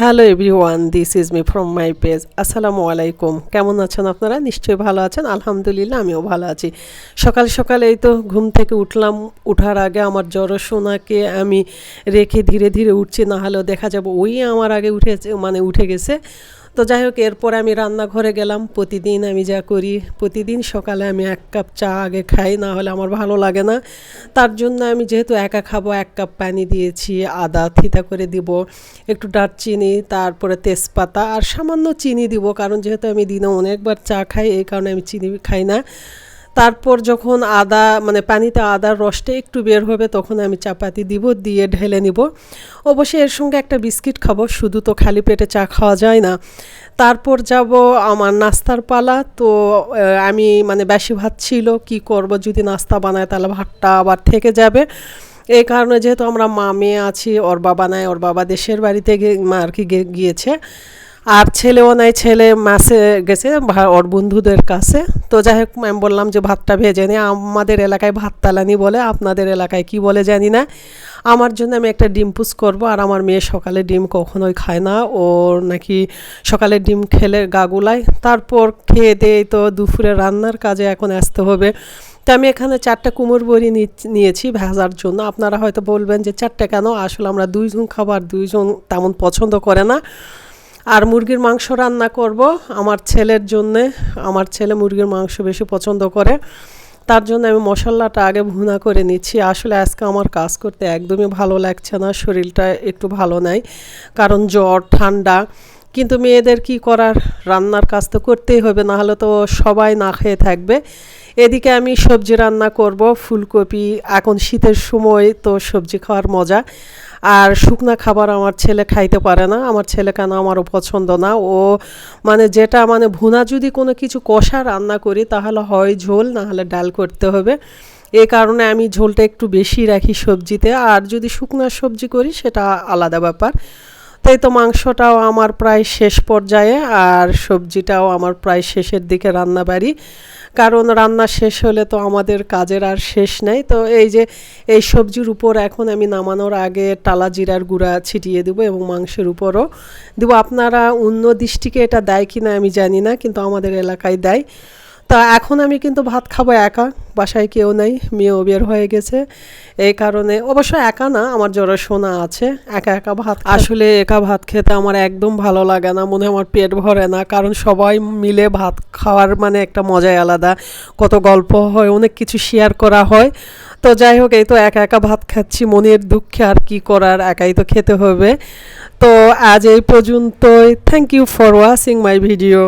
Hello everyone this is me from my page আসসালামু আলাইকুম কেমন আছেন আপনারা? নিশ্চয়ই ভালো আছেন। আলহামদুলিল্লাহ, আমিও ভালো আছি। সকাল সকাল এই তো ঘুম থেকে উঠলাম। উঠার আগে আমার জড়সোনাকে সোনাকে আমি রেখে ধীরে ধীরে উঠছি। না হলেও দেখা যাবে ওই আমার আগে উঠেছে মানে উঠে গেছে। তো যাই হোক, এরপর আমি রান্নাঘরে গেলাম। প্রতিদিন আমি যা করি, প্রতিদিন সকালে আমি এক কাপ চা আগে খাই, না হলে আমার ভালো লাগে না। তার জন্য আমি যেহেতু একা খাব, এক কাপ পানি দিয়েছি, আদা, থিতা করে দিব, একটু দারচিনি, তারপরে তেজপাতা, আর সামান্য চিনি দিব, কারণ যেহেতু আমি দিনে অনেকবার চা খাই, এই কারণে আমি চিনি খাই না। তারপর যখন আদা মানে পানিতে আদার রসটা একটু বের হবে, তখন আমি চাপাতি দিব, দিয়ে ঢেলে নিব। অবশ্যই এর সঙ্গে একটা বিস্কিট খাব, শুধু তো খালি পেটে চা খাওয়া যায় না। তারপর যাব আমার নাস্তার পালা, তো আমি মানে বেশি ভাত ছিল, কি করব? যদি নাস্তা বানায় তাহলে ভাতটা আবার থেকে যাবে। এই কারণে যেহেতু আমরা মা মেয়ে আছি, ওর বাবা নাই, ওর বাবা দেশের বাড়িতে আর কি গিয়েছে। আর ছেলেও নাই, ছেলে মাসে গেছে ওর বন্ধুদের কাছে। তো যাই হোক আমি বললাম যে ভাতটা ভেজে নিই আমাদের এলাকায় ভাত তালানি বলে, আপনাদের এলাকায় কি বলে জানি না। আমার জন্য আমি একটা ডিম পুষ করব। আর আমার মেয়ে সকালে ডিম কখনোই খায় না। ওর নাকি সকালে ডিম খেলে গাগুলায় তারপর খেয়ে দিয়ে তো দুপুরে রান্নার কাজে এখন আসতে হবে। তো আমি এখানে চারটে কুমোর বড়ি নিয়েছি ভেজার জন্য। আপনারা হয়তো বলবেন যে, চারটে কেন? আসলে আমরা দুইজন খাবার দুইজন তেমন পছন্দ করে না। আর মুরগির মাংস রান্না করব আমার ছেলের জন্যে। আমার ছেলে মুরগির মাংস বেশি পছন্দ করে। তার জন্য আমি মশলাটা আগে ভুনা করে নিচ্ছি। আসলে আজকে আমার কাজ করতে একদমই ভালো লাগছে না, শরীরটা একটু ভালো নাই, কারণ জ্বর, ঠান্ডা। কিন্তু মেয়েদের কি করার? রান্নার কাজ তো করতেই হবে, নাহলে তো সবাই না খেয়ে থাকবে। এদিকে আমি সবজি রান্না করব, ফুলকপি, এখন শীতের সময় তো সবজি খাওয়ার মজা। আর শুকনা খাবার আমার ছেলে খাইতে পারে না, আমার ছেলে কেন আমারও পছন্দ না। ও মানে যেটা মানে ভুনা যদি কোনো কিছু কষা রান্না করি, তাহলে হয় ঝোল না হলে ডাল করতে হবে। এ কারণে আমি ঝোলটা একটু বেশি রাখি সবজিতে, আর যদি শুকনা সবজি করি, সেটা আলাদা ব্যাপার। তাই তো মাংসটাও আমার প্রায় শেষ পর্যায়ে আর সবজিটাও আমার প্রায় শেষের দিকে রান্না বাড়ি কারণ রান্না শেষ হলে তো আমাদের কাজের আর শেষ নাই। তো এই যে এই সবজির উপর এখন আমি নামানোর আগে টালা জিরার গুঁড়া ছিটিয়ে দেবো এবং মাংসের উপরও দেবো। আপনারা অন্য দৃষ্টিকে এটা দেয় কি না আমি জানি না, কিন্তু আমাদের এলাকায় দেয়। তা এখন আমি কিন্তু ভাত খাব একা, বাসায় কেউ নেই, মেয়েও বের হয়ে গেছে। এই কারণে অবশ্য একা না, আমার জ্বরে শোনা আছে, একা একা ভাত আসলে একা ভাত খেতে আমার একদম ভালো লাগে না, মনে আমার পেট ভরে না, কারণ সবাই মিলে ভাত খাওয়ার মানে একটা মজাই আলাদা। কত গল্প হয়, অনেক কিছু শেয়ার করা হয়। তো যাই হোক, এই তো একা একা ভাত খাচ্ছি, মনের দুঃখে আর কি করার, একাই তো খেতে হবে। তো আজ এই পর্যন্তই thank you for watching my video